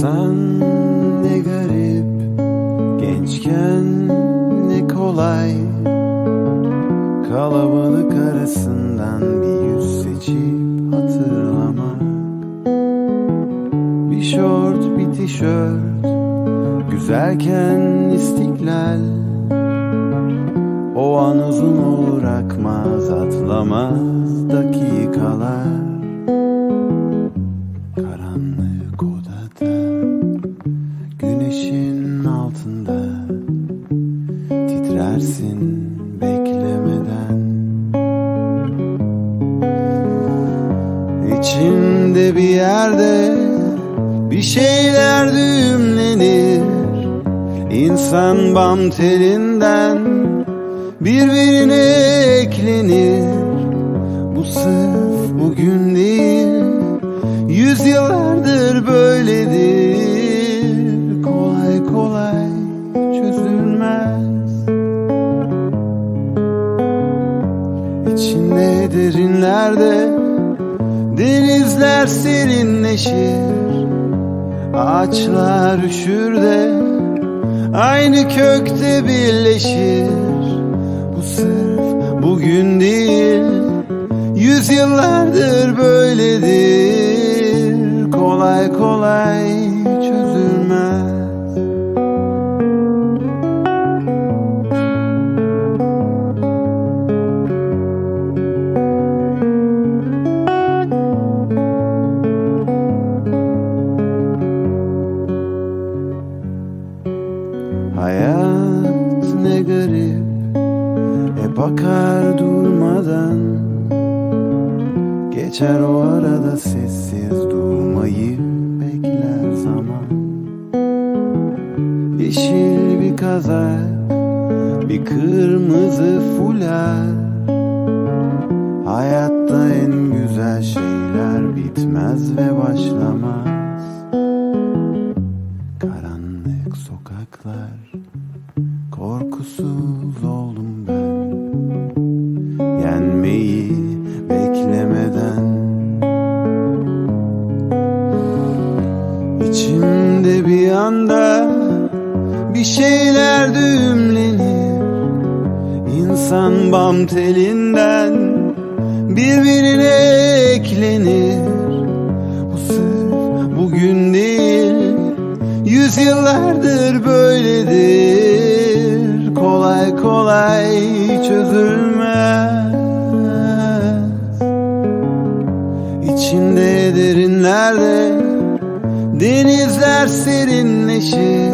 İnsan ne garip Gençken ne kolay. Kalabalık arasından bir yüz seçip hatırlamak. Bir şort bir tişört Güzelken istiklal. O an uzun olur akmaz atlamaz dakikalar Titrersin beklemeden. İçimde bir yerde Bir şeyler düğümlenir. İnsan bam telinden Birbirine eklenir. Bu sırf İçinde derinlerde Denizler serinleşir Ağaçlar üşür de Aynı kökte birleşir. Bu sırf bugün değil Yüzyıllardır böyledir. Kolay kolay garip Hep akar durmadan. Geçer o arada sessiz durmayı bekler zaman. Yeşil bir kazak Bir kırmızı fular. Hayatta en güzel şeyler bitmez ve başlamaz. Karanlık sokaklar Yenmeyi beklemeden. İçimde bir anda Bir şeyler düğümlenir. İnsan bam telinden Birbirine eklenir. Bu sırf bugün değil Yüzyıllardır böyledir. Kolay kolay çözülmez derinlerde Denizler serinleşir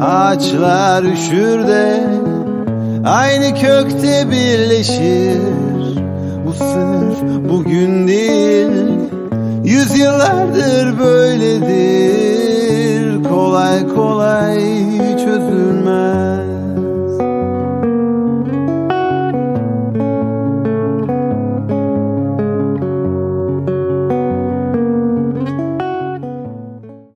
Ağaçlar üşür de Aynı kökte birleşir. Bu sırf bugün değil Yüzyıllardır böyledir